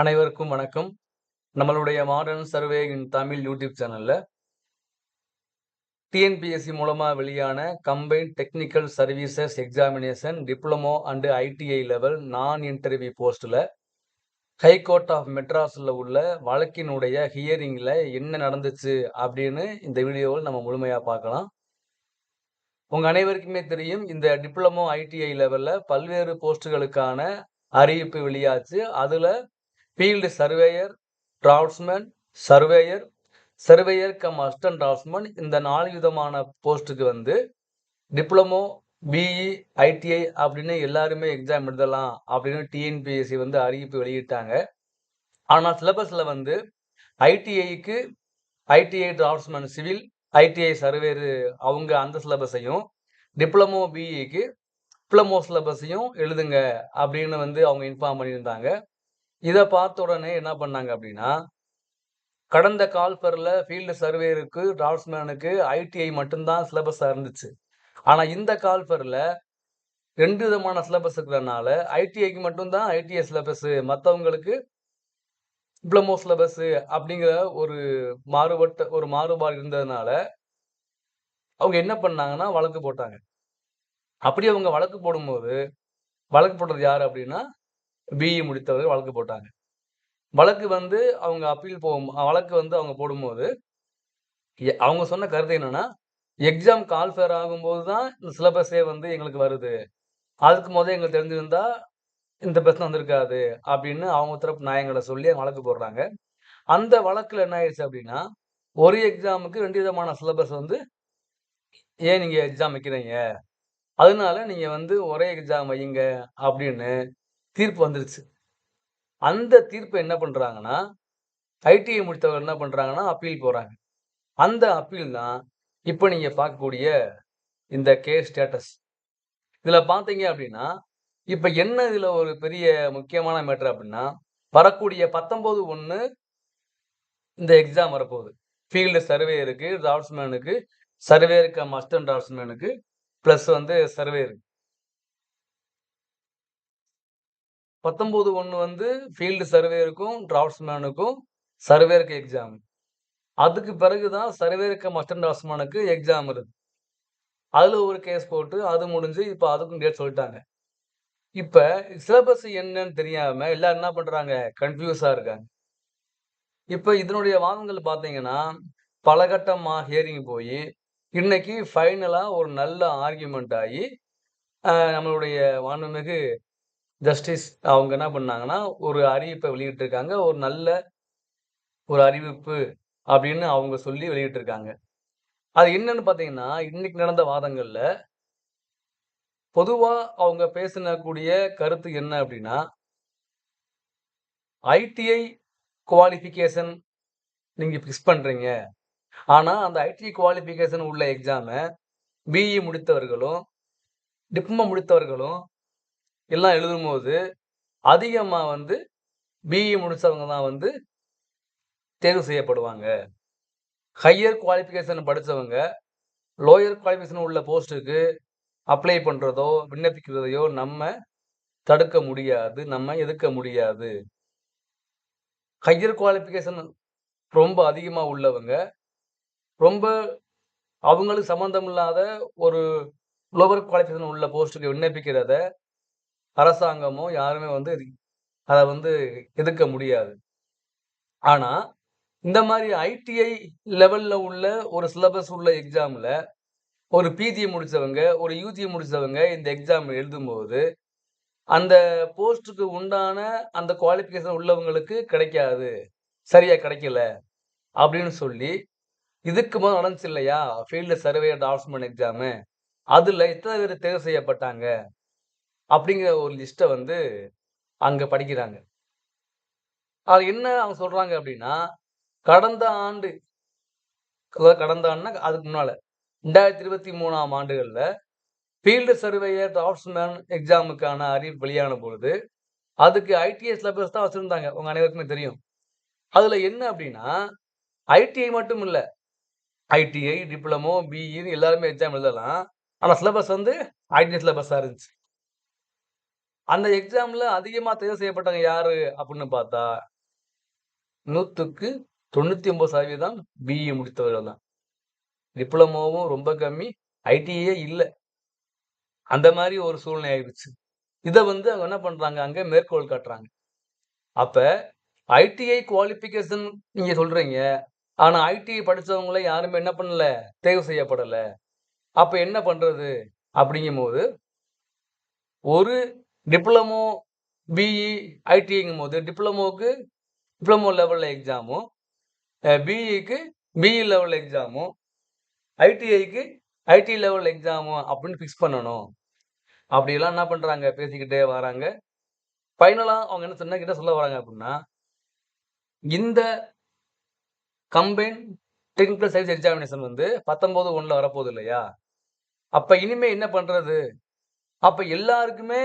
அனைவருக்கும் வணக்கம். நம்மளுடைய modern survey in Tamil YouTube சேனல்ல டிஎன்பிஎஸ்சி மூலமா வெளியான combine technical services examination diploma and ITI level non interview போஸ்ட்ல ஹைகோர்ட் ஆஃப் மெட்ராஸில் உள்ள வழக்கினுடைய ஹியரிங்கில் என்ன நடந்துச்சு அப்படின்னு இந்த வீடியோவில் நம்ம முழுமையாக பார்க்கலாம். உங்கள் அனைவருக்குமே தெரியும் இந்த டிப்ளமோ ஐடிஐ லெவலில் பல்வேறு போஸ்டுகளுக்கான அறிவிப்பு வெளியாச்சு. அதில் field surveyor draftsman surveyor surveyor cum assistant draftsman இந்த நாலு விதமான போஸ்ட்டுக்கு வந்து டிப்ளமோ பிஇ ஐடிஐ அப்படின்னு எல்லாருமே எக்ஸாம் எழுதலாம் அப்படின்னு டிஎன்பிஎஸ்சி வந்து அறிவிப்பு வெளியிட்டாங்க. ஆனால் சிலபஸில் வந்து ஐடிஐக்கு ITI draftsman civil ITI surveyor அவங்க அந்த சிலபஸையும் டிப்ளமோ பிஇக்கு டிப்ளமோ சிலபஸையும் எழுதுங்க அப்படின்னு வந்து அவங்க இன்ஃபார்ம் பண்ணியிருந்தாங்க. இதை பார்த்த உடனே என்ன பண்ணாங்க அப்படின்னா கடந்த கால்ஃபரில் ஃபீல்டு சர்வேருக்கு டிராஃப்ட்ஸ்மேனுக்கு ஐடிஐ மட்டும்தான் சிலபஸாக இருந்துச்சு. ஆனால் இந்த கால்ஃபரில் ரெண்டு விதமான சிலபஸ் இருக்கிறதுனால ஐடிஐக்கு மட்டும்தான் ஐடிஐ சிலபஸ் மற்றவங்களுக்கு டிப்ளமோ சிலபஸ் அப்படிங்கிற ஒரு மாறுபட்ட ஒரு மாறுபாடு இருந்ததுனால அவங்க என்ன பண்ணாங்கன்னா வழக்கு போட்டாங்க. அப்படி அவங்க வழக்கு போடும்போது வழக்கு போடுறது யார் அப்படின்னா பிஇ முடித்தவர்கள் வழக்கு போட்டாங்க. வழக்கு வந்து அவங்க அப்பீல் போகும் வழக்கு வந்து அவங்க போடும்போது எ- அவங்க சொன்ன கருத்து என்னன்னா எக்ஸாம் கால்ஃபேர் ஆகும்போது தான் இந்த சிலபஸே வந்து எங்களுக்கு வருது. அதுக்கு முதல் எங்களுக்கு தெரிஞ்சிருந்தா இந்த பிரச்சனை வந்திருக்காது அப்படின்னு அவங்க தரப்பு நியாயங்களை சொல்லி அவங்க வழக்கு போடுறாங்க. அந்த வழக்கில் என்ன ஆயிடுச்சு அப்படின்னா ஒரு எக்ஸாமுக்கு ரெண்டு விதமான சிலபஸ் வந்து ஏன் நீங்கள் எக்ஸாம் வைக்கிறீங்க? அதனால நீங்கள் வந்து ஒரே எக்ஸாம் வையுங்க அப்படின்னு தீர்ப்பு வந்துருச்சு. அந்த தீர்ப்பு என்ன பண்ணுறாங்கன்னா ஐடிஐ முடித்தவர்கள் என்ன பண்ணுறாங்கன்னா அப்பீல் போகிறாங்க அந்த அப்பீல் தான் இப்போ நீங்கள் பார்க்கக்கூடிய இந்த கேஸ் ஸ்டேட்டஸ். இதில் பார்த்தீங்க அப்படின்னா இப்போ என்ன இதில் ஒரு பெரிய முக்கியமான மேட்டர் அப்படின்னா வரக்கூடிய பத்தொம்போது ஒன்று இந்த எக்ஸாம் வரப்போகுது. ஃபீல்டு சர்வே சர்வேயருக்கு டிராஃப்ட்ஸ்மேனுக்கு சர்வேயருக்கு மஸ்டன் டிராஃப்ட்ஸ்மேனுக்கு ப்ளஸ் வந்து சர்வே இருக்குது பத்தொம்போது ஒன்று வந்து ஃபீல்டு சர்வேயருக்கும் டிராஃப்ட்ஸ்மேனுக்கும் சர்வேருக்கு எக்ஸாம் அதுக்கு பிறகு தான் சர்வேருக்கு மஸ்டர் டிராஃப்ட்ஸ்மேனுக்கு எக்ஸாம் இருக்குது அதில் ஒரு கேஸ் போட்டு அது முடிஞ்சு இப்போ அதுக்கும் டேட் சொல்லிட்டாங்க. இப்போ சிலபஸ் என்னன்னு தெரியாமல் எல்லாரும் என்ன பண்ணுறாங்க கன்ஃபியூஸாக இருக்காங்க. இப்போ இதனுடைய வாதங்கள் பார்த்தீங்கன்னா பலகட்டமாக ஹியரிங் போய் இன்னைக்கு ஃபைனலாக ஒரு நல்ல ஆர்கியூமெண்ட் ஆகி நம்மளுடைய மாண்புமிகு ஜஸ்டிஸ் அவங்க என்ன பண்ணாங்கன்னா ஒரு அறிவிப்பை வெளியிட்டிருக்காங்க. ஒரு நல்ல ஒரு அறிவிப்பு அப்படின்னு அவங்க சொல்லி வெளியிட்டிருக்காங்க. அது என்னன்னு பார்த்தீங்கன்னா இன்னைக்கு நடந்த வாதங்களில் பொதுவாக அவங்க பேசினக்கூடிய கருத்து என்ன அப்படின்னா ஐடிஐ குவாலிஃபிகேஷன் நீங்கள் ஃபிக்ஸ் பண்ணுறீங்க ஆனால் அந்த ஐடிஐ குவாலிஃபிகேஷன் உள்ள எக்ஸாமை பிஇ முடித்தவர்களும் டிப்ளமோ முடித்தவர்களும் எல்லாம் எழுதும்போது அதிகமாக வந்து பிஇ முடித்தவங்க தான் வந்து தேர்வு செய்யப்படுவாங்க. ஹையர் குவாலிஃபிகேஷன் படித்தவங்க லோயர் குவாலிஃபிகேஷன் உள்ள போஸ்ட்டுக்கு அப்ளை பண்ணுறதோ விண்ணப்பிக்கிறதையோ நம்ம தடுக்க முடியாது நம்ம எதிர்க்க முடியாது. ஹையர் குவாலிஃபிகேஷன் ரொம்ப அதிகமாக உள்ளவங்க ரொம்ப அவங்களுக்கு சம்மந்தம் இல்லாத ஒரு லோவர் குவாலிஃபிகேஷன் உள்ள போஸ்ட்டுக்கு விண்ணப்பிக்கிறத அரசாங்கமோ யாருமே வந்து அதை வந்து எதிர்க்க முடியாது. ஆனா இந்த மாதிரி ஐடிஐ லெவல்ல உள்ள ஒரு சிலபஸ் உள்ள எக்ஸாம்ல ஒரு பிஜி முடிச்சவங்க ஒரு யூஜி முடிச்சவங்க இந்த எக்ஸாம் எழுதும்போது அந்த போஸ்ட்டுக்கு உண்டான அந்த குவாலிஃபிகேஷன் உள்ளவங்களுக்கு கிடைக்காது. சரியா கிடைக்கல. அப்படின்னு சொல்லி இதுக்கு முதல் நடந்துச்சு இல்லையா? ஃபீல்டு சர்வே டாஸ்மெண்ட் எக்ஸாமு அதில் எத்தனை பேர் தேர்வு செய்யப்பட்டாங்க. அப்படிங்கிற ஒரு லிஸ்ட்டை வந்து அங்கே படிக்கிறாங்க. அது என்ன அவங்க சொல்கிறாங்க அப்படின்னா கடந்த ஆண்டு கடந்த ஆண்டுனா அதுக்கு முன்னால் ரெண்டாயிரத்தி இருபத்தி மூணாம் ஆண்டுகளில் ஃபீல்டு சர்வேயர் டிராஃப்ட்ஸ்மேன் எக்ஸாமுக்கான அறிவிப்பு வெளியான பொழுது அதுக்கு ஐடிஐ சிலபஸ் தான் வச்சுருந்தாங்க. உங்கள் அனைவருக்குமே தெரியும். அதில் என்ன அப்படின்னா ஐடிஐ மட்டும் இல்லை ஐடிஐ டிப்ளமோ பிஇன்னு எல்லாருமே எக்ஸாம் எழுதலாம். ஆனால் சிலபஸ் வந்து ஐடிஐ சிலபஸாக இருந்துச்சு. அந்த எக்ஸாம்ல அதிகமா தேர்வு செய்யப்பட்டவங்க யாரு அப்படின்னு பார்த்தா, 100க்கு 99% பிஇ முடித்தவர்கள் தான். டிப்ளமோவும் ரொம்ப கம்மி. ஐடியே இல்லை அந்த மாதிரி ஒரு சூழ்நிலை ஆயிடுச்சு இதை வந்து அவங்க என்ன பண்றாங்க, அங்க மேற்கோள் காட்டுறாங்க. அப்ப ஐடிஐ குவாலிஃபிகேஷன் நீங்க சொல்றீங்க. ஆனா ஐடிஐ படிச்சவங்கள யாருமே என்ன பண்ணல? தேர்வு செய்யப்படலை அப்ப என்ன பண்றது? அப்படிங்கும்போது ஒரு டிப்ளமோ, பிஇ, ஐடிஐங்கும்போது டிப்ளமோவுக்கு டிப்ளமோ லெவலில் எக்ஸாமும், பிஇக்கு பிஇ லெவல் எக்ஸாமும், ஐடிஐக்கு ஐடி லெவல் எக்ஸாமும் அப்படின்னு ஃபிக்ஸ் பண்ணணும். அப்படியெல்லாம் என்ன பண்ணுறாங்க பேசிக்கிட்டே வராங்க. ஃபைனலாக அவங்க என்ன சொன்ன கிட்ட சொல்ல வராங்க அப்படின்னா இந்த கம்பைன் டெக்னிக்கல் சர்வீஸ் எக்ஸாமினேஷன் வந்து 19/1ல வரப்போகுது இல்லையா? அப்போ இனிமேல் என்ன பண்ணுறது அப்போ எல்லாருக்குமே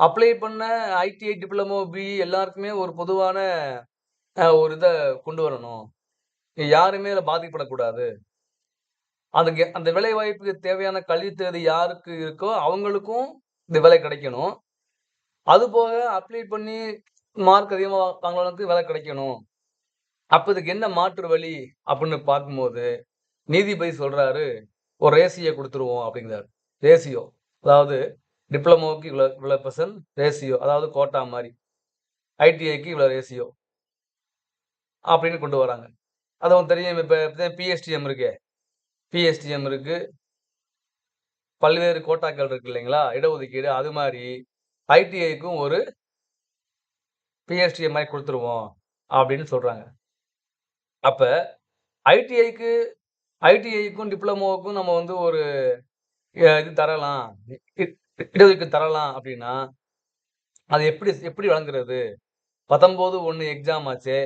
அப்ளை பண்ண ஐடிஐ, டிப்ளமோ, பி எல்லாருக்குமே ஒரு பொதுவான ஒரு இதை கொண்டு வரணும். யாருமே அதில் பாதிக்கப்படக்கூடாது. அதுக்கு அந்த வேலை வாய்ப்புக்கு தேவையான கல்வி தேதி யாருக்கு இருக்கோ அவங்களுக்கும் இந்த வேலை கிடைக்கணும். அதுபோக அப்ளை பண்ணி மார்க் அதிகமாக வாங்குனவனுக்கு வேலை கிடைக்கணும். அப்போ இதுக்கு என்ன மாற்று வழி அப்படின்னு பார்க்கும்போது, நீதிபதி சொல்கிறாரு ஒரு ரேசியை கொடுத்துருவோம் அப்படிங்கிறார் ரேசியோ அதாவது டிப்ளமோவுக்கு இவ்வளோ இவ்வளோ பெர்சன்ட் ரேசியோ அதாவது கோட்டா மாதிரி ஐடிஐக்கு இவ்வளோ ரேசியோ அப்படின்னு கொண்டு வராங்க. அது அவங்க தெரியும். இப்போ பிஎஸ்டிஎம் இருக்கே. பிஎஸ்டிஎம் இருக்குது பல்வேறு கோட்டாக்கள் இருக்கு இல்லைங்களா? இடஒதுக்கீடு. அது மாதிரி ஐடிஐக்கும் ஒரு பிஎஸ்டிஎம் மாதிரி கொடுத்துருவோம் அப்படின்னு சொல்கிறாங்க அப்போ ஐடிஐக்கு ஐடிஐக்கும், டிப்ளமோவுக்கும் நம்ம வந்து ஒரு இது தரலாம். இ இடஒதுக்கீடு தரலாம் அப்படின்னா, அது எப்படி எப்படி வழங்குறது? 19/1 எக்ஸாம் ஆச்சு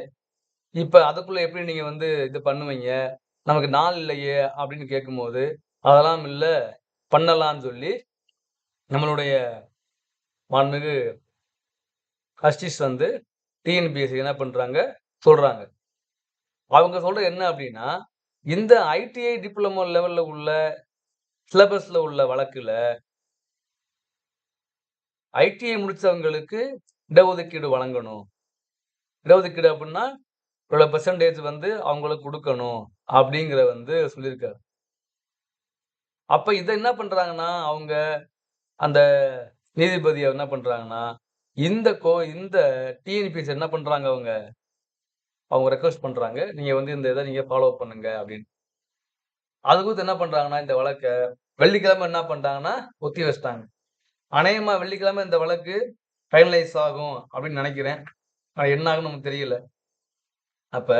இப்போ அதுக்குள்ளே எப்படி நீங்கள் வந்து இது பண்ணுவீங்க? நமக்கு நாள் இல்லையே அப்படின்னு கேட்கும்போது, அதெல்லாம் இல்லை பண்ணலான்னு சொல்லி நம்மளுடைய மாண்புமிகு கஸ்டிஸ் வந்து டிஎன்பிஎஸ்சி என்ன பண்ணுறாங்க சொல்கிறாங்க அவங்க சொல்கிற என்ன அப்படின்னா, இந்த ஐடிஐ, டிப்ளமோ லெவலில் உள்ள சிலபஸில் உள்ள வழக்கில் ஐடிஐ முடித்தவங்களுக்கு இடஒதுக்கீடு வழங்கணும். இடஒதுக்கீடு அப்படின்னா, இவ்வளோ பெர்சன்டேஜ் வந்து அவங்களுக்கு கொடுக்கணும் அப்படிங்கிற வந்து சொல்லியிருக்காரு. அப்போ இதை என்ன பண்ணுறாங்கன்னா அவங்க அந்த நீதிபதியை என்ன பண்ணுறாங்கன்னா இந்த கோ இந்த டிஎன்பிஎஸ்சி என்ன பண்ணுறாங்க அவங்க? அவங்க ரெக்வஸ்ட் பண்ணுறாங்க நீங்கள் வந்து இந்த இதை நீங்கள் ஃபாலோ பண்ணுங்க அப்படின்னு. அதுக்கு என்ன பண்ணுறாங்கன்னா இந்த வழக்கை வெள்ளிக்கிழமை என்ன பண்ணுறாங்கன்னா ஒத்தி வச்சிட்டாங்க அநேகமாக வெள்ளிக்கிழமை இந்த வழக்கு ஃபைனலைஸ் ஆகும் அப்படின்னு நினைக்கிறேன் என்ன ஆகும்னு நமக்கு தெரியல. அப்போ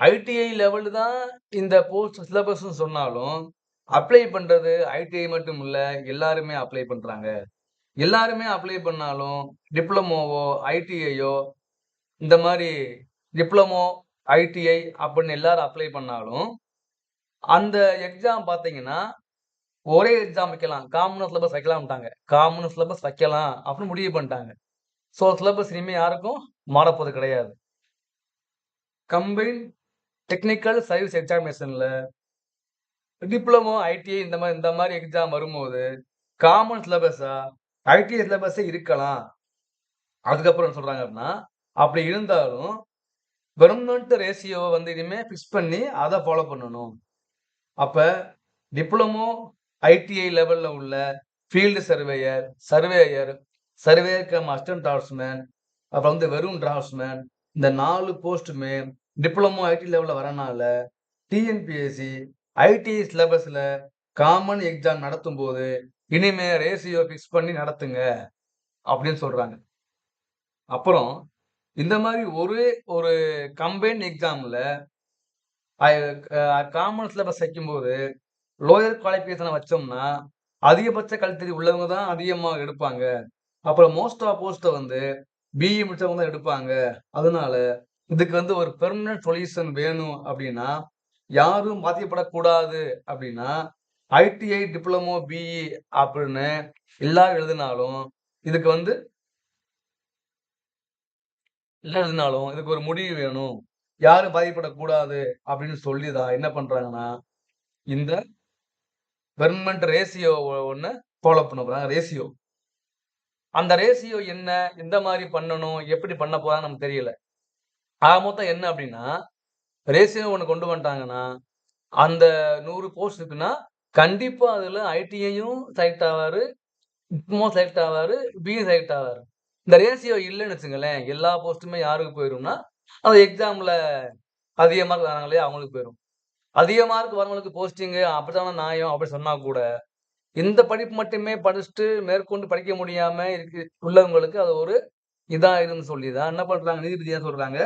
ஐடிஐ லெவலு தான் இந்த போஸ்ட் சிலபஸ்ன்னு சொன்னாலும், அப்ளை பண்ணுறது ஐடிஐ மட்டும் இல்லை எல்லாருமே அப்ளை பண்ணுறாங்க எல்லாருமே அப்ளை பண்ணாலும், டிப்ளமோவோ, ஐடிஐயோ இந்த மாதிரி டிப்ளமோ, ஐடிஐ அப்படின்னு எல்லாரும் அப்ளை பண்ணாலும், அந்த எக்ஸாம் பார்த்தீங்கன்னா, ஒரே எக்ஸாம் வைக்கலாம். காமன் சிலபஸ் வைக்கலாம்ட்டாங்க. காமன் சிலபஸ் வைக்கலாம் அப்படின்னு முடிவு பண்ணிட்டாங்க. ஸோ சிலபஸ் இனிமேல் யாருக்கும் மாறப்போது கிடையாது. கம்பைன் டெக்னிக்கல் சர்வீஸ் எக்ஸாமினேஷனில் டிப்ளமோ, ஐடிஐ இந்த மாதிரி இந்த மாதிரி எக்ஸாம் வரும்போது, காமன் சிலபஸா ஐடிஐ சிலபஸே இருக்கலாம். அதுக்கப்புறம் என்ன சொல்றாங்க அப்படின்னா, அப்படி இருந்தாலும் பெர்மனன்ட் ரேஷியோவை வந்து இனிமேல் ஃபிக்ஸ் பண்ணி அதை ஃபாலோ பண்ணணும். அப்போ டிப்ளமோ, ஐடிஐ லெவலில் உள்ள field surveyor, surveyor, surveyor cum assistant draftsman, அப்புறம் வந்து வெறும் டிராஃப்ட்ஸ்மேன் இந்த நாலு போஸ்ட்டுமே டிப்ளமோ, ஐடி லெவலில் வரனால, டிஎன்பிஎஸ்சி ஐடிஐ சிலபஸில் காமன் எக்ஸாம் நடத்தும்போது, இனிமே ரேசியோ ஃபிக்ஸ் பண்ணி நடத்துங்க அப்படின்னு சொல்கிறாங்க அப்புறம் இந்த மாதிரி ஒரே ஒரு கம்பைன் எக்ஸாமில் காமன் சிலபஸ் வைக்கும்போது, லோயர் குவாலிஃபிகேஷனை வச்சோம்னா, அதிகபட்ச கல்வி உள்ளவங்க தான் அதிகமாக எடுப்பாங்க. அப்புறம் மோஸ்ட் ஆஃப் போஸ்ட்டை வந்து பிஇ முடிச்சவங்க தான் எடுப்பாங்க. அதனால இதுக்கு வந்து ஒரு பெர்மனன்ட் சொல்யூஷன் வேணும் அப்படின்னா, யாரும் பாதிக்கப்படக்கூடாது அப்படின்னா, ஐடிஐ, டிப்ளமோ, பிஇ அப்படின்னு எல்லாரும் எழுதினாலும், இதுக்கு வந்து இல்லை எழுதினாலும் இதுக்கு ஒரு முடிவு வேணும். யாரும் பாதிக்கப்படக்கூடாது அப்படின்னு சொல்லி தான் என்ன பண்றாங்கன்னா, இந்த பெர்மனன்ட் ரேசியோ ஒன்று ஃபாலோ பண்ண போகிறாங்க ரேசியோ அந்த ரேசியோ என்ன? எந்த மாதிரி பண்ணணும்? எப்படி பண்ண போறாங்கன்னு நமக்கு தெரியல. ஆக மொத்தம் என்ன அப்படின்னா ரேசியோ ஒன்று கொண்டு வந்துட்டாங்கன்னா, அந்த நூறு போஸ்ட் இருக்குன்னா, கண்டிப்பாக அதில் ஐடிஐயும் செலக்ட் ஆவார் டிப்ளமோ செலக்ட் ஆவார் பிஇ செலக்ட் ஆவார் இந்த ரேசியோ இல்லைன்னு வச்சுங்களேன் எல்லா போஸ்ட்டுமே யாருக்கு போயிடும்னா அது எக்ஸாமில் அதிகமாக மார்க் இல்லையா? அவங்களுக்கு போயிடும் அதிக மார்க் வரவங்களுக்கு போஸ்டிங்கு அப்படித்தான நியாயம் அப்படி சொன்னா கூட, இந்த படிப்பு மட்டுமே படிச்சுட்டு மேற்கொண்டு படிக்க முடியாம இருக்கு உள்ளவங்களுக்கு அது ஒரு இதாக இருந்து சொல்லி தான் என்ன பண்ணுறாங்க நீதிபதியாக சொல்கிறாங்க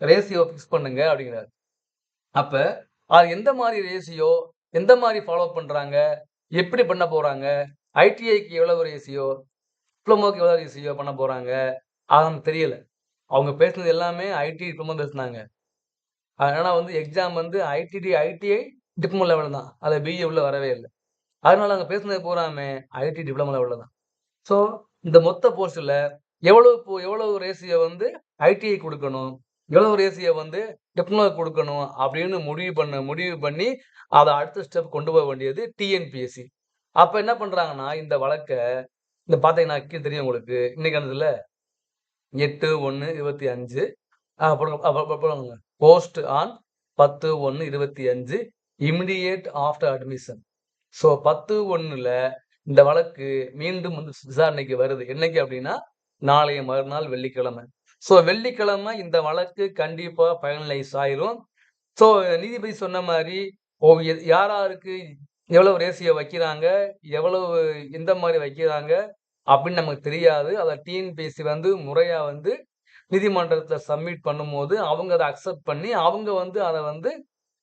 சொல்றாங்க, ஃபிக்ஸ் பண்ணுங்க அப்படிங்கிறாரு. அப்ப அது எந்த மாதிரி ரேசியோ எந்த மாதிரி ஃபாலோ பண்றாங்க, எப்படி பண்ண போறாங்க, ஐடிஐக்கு எவ்வளவு ரேசியோ டிப்ளமோக்கு எவ்வளவு ரேசியோ பண்ண போறாங்க, அது நமக்கு தெரியல. அவங்க பேசுனது எல்லாமே ஐடி, டிப்ளமோ பேசுனாங்க. ஆனால் வந்து எக்ஸாம் வந்து ஐடிடி, ஐடிஐ, டிப்ளமோ லெவல் தான். அதை பிஇ உள்ள வரவே இல்லை அதனால அங்கே பேசுனது பூராமே ஐடி, டிப்ளமோ லெவலில் தான். ஸோ இந்த மொத்த போர்ஸில் எவ்வளவு போ எவ்வளவு ரேசியை வந்து ஐடிஐ கொடுக்கணும் எவ்வளவு ரேசியை வந்து டிப்ளமோ கொடுக்கணும் அப்படின்னு முடிவு பண்ண முடிவு பண்ணி, அதை அடுத்த ஸ்டெப் கொண்டு போக வேண்டியது டிஎன்பிஎஸ்சி. அப்போ என்ன பண்ணுறாங்கன்னா இந்த வழக்கை இந்த பார்த்தீங்கன்னா கீழே தெரியும் உங்களுக்கு. இன்னைக்கு ஆனதுல 8/1/25 ஆ போடுங்க அ அப்புறம் போடுங்க. Post on 10/1/25 immediate after admission. So 10/1ல இந்த வழக்கு மீண்டும் வந்து விசாரணைக்கு வருது. என்னைக்கு அப்படின்னா நாளைய மறுநாள் வெள்ளிக்கிழமை. ஸோ வெள்ளிக்கிழமை இந்த வழக்கு கண்டிப்பாக ஃபைனலைஸ் ஆயிரும். ஸோ நீதிபதி சொன்ன மாதிரி ஓ யார் யாருக்கு எவ்வளவு ரேசியை வைக்கிறாங்க, எவ்வளவு எந்த மாதிரி வைக்கிறாங்க அப்படின்னு நமக்கு தெரியாது. அதை டிஎன்பிஎஸ்சி வந்து முறையாக வந்து நீதிமன்றத்தில் சப்மிட் பண்ணும்போது, அவங்க அதை அக்செப்ட் பண்ணி, அவங்க வந்து அதை வந்து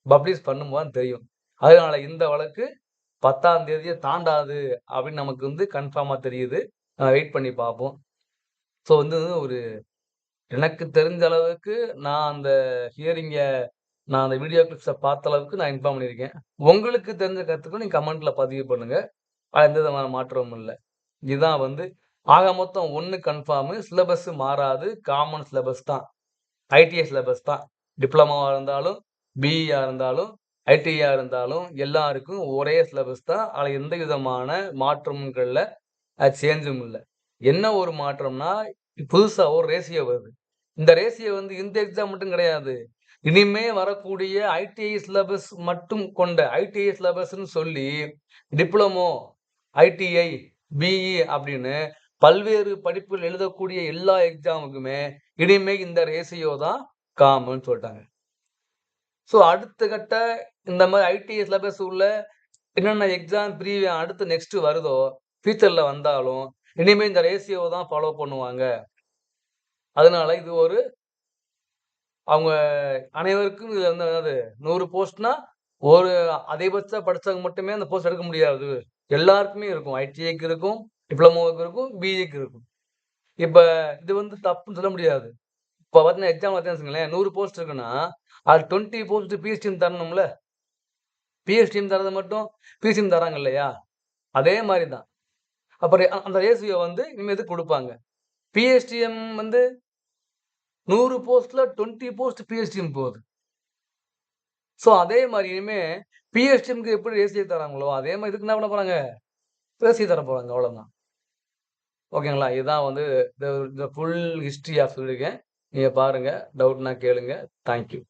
பப்ளிஷ் பண்ணும்போது தான் தெரியும். அதனால இந்த வழக்கு பத்தாம் தேதியை தாண்டாது அப்படின்னு நமக்கு வந்து கன்ஃபார்மாக தெரியுது. வெயிட் பண்ணி பார்ப்போம். ஸோ வந்து ஒரு எனக்கு தெரிஞ்ச அளவுக்கு நான் அந்த ஹியரிங்கை நான் அந்த வீடியோ கிளிப்ஸை பார்த்த அளவுக்கு நான் இன்ஃபார்ம் பண்ணியிருக்கேன். உங்களுக்கு தெரிஞ்ச கருத்துக்கும் நீங்கள் கமெண்ட்டில் பதிவு பண்ணுங்கள் அதுல எந்த விதமான மாற்றமும் இல்லை இதுதான் வந்து ஆக மொத்தம் ஒன்று கன்ஃபார்மு. சிலபஸ் மாறாது. காமன் சிலபஸ் தான். ஐடிஐ சிலபஸ் தான். டிப்ளமாவாக இருந்தாலும், பிஇயாக இருந்தாலும், ஐடிஐயாக இருந்தாலும் எல்லாருக்கும் ஒரே சிலபஸ் தான். அதில் எந்த விதமான மாற்றம்களில் சேஞ்சும் இல்லை என்ன ஒரு மாற்றம்னா, புதுசாக ஒரு ரேசியோ வருது. இந்த ரேசியோ வந்து இந்த எக்ஸாம் மட்டும் கிடையாது. இனிமே வரக்கூடிய ஐடிஐ சிலபஸ் மட்டும் கொண்ட ஐடிஐ சிலபஸ்ன்னு சொல்லி, டிப்ளமோ, ஐடிஐ, பிஇ அப்படின்னு பல்வேறு படிப்புகள் எழுதக்கூடிய எல்லா எக்ஸாமுக்குமே இனிமே இந்த ரேசியோ தான் காமன் சொல்லிட்டாங்க ஸோ அடுத்த கட்ட இந்த மாதிரி ஐடி சிலபஸ் உள்ள என்னென்ன எக்ஸாம் ப்ரீ அடுத்து நெக்ஸ்ட் வருதோ, ஃபியூச்சர்ல வந்தாலும், இனிமே இந்த ரேசியோவை தான் ஃபாலோ பண்ணுவாங்க. அதனால இது ஒரு அவங்க அனைவருக்கும் இது வந்து அதாவது நூறு போஸ்ட்னா, ஒரு அதிகபட்ச படித்தவங்க மட்டுமே அந்த போஸ்ட் எடுக்க முடியாது. எல்லாருக்குமே இருக்கும். ஐடிஐக்கு இருக்கும், டிப்ளமோவுக்கு இருக்கும், பிஏக்கு இருக்கும். இப்போ இது வந்து தப்புன்னு சொல்ல முடியாது. இப்போ பார்த்தீங்கன்னா எக்ஸாம் பார்த்தீங்கன்னு வச்சுக்கங்களேன், 100 போஸ்ட் இருக்குன்னா, அது 20 போஸ்ட் பிஹெச்டிம் தரணும்ல. பிஹெச்டிம் தரது மட்டும் பிஹெச்டிம் தராங்க இல்லையா? அதே மாதிரி தான். அப்புறம் அந்த ரேசியோ வந்து இனிமேட்டு கொடுப்பாங்க பிஹெச்டிஎம் வந்து நூறு போஸ்ட்டில் டுவெண்ட்டி போஸ்ட் பிஎஸ்டிஎம் போகுது. ஸோ அதே மாதிரி இனிமே பிஹெச்டிஎம்க்கு எப்படி ரேஷியோ தராங்களோ, அதே மாதிரி இதுக்கு என்ன பண்ண போகிறாங்க ரேஷியோ தர போகிறாங்க அவ்வளோதான். ஓகேங்களா? இதுதான் வந்து இந்த இந்த ஃபுல் ஆஃப் சொல்லியிருக்கேன். நீங்கள் பாருங்கள் டவுட்னா கேளுங்க. Thank you.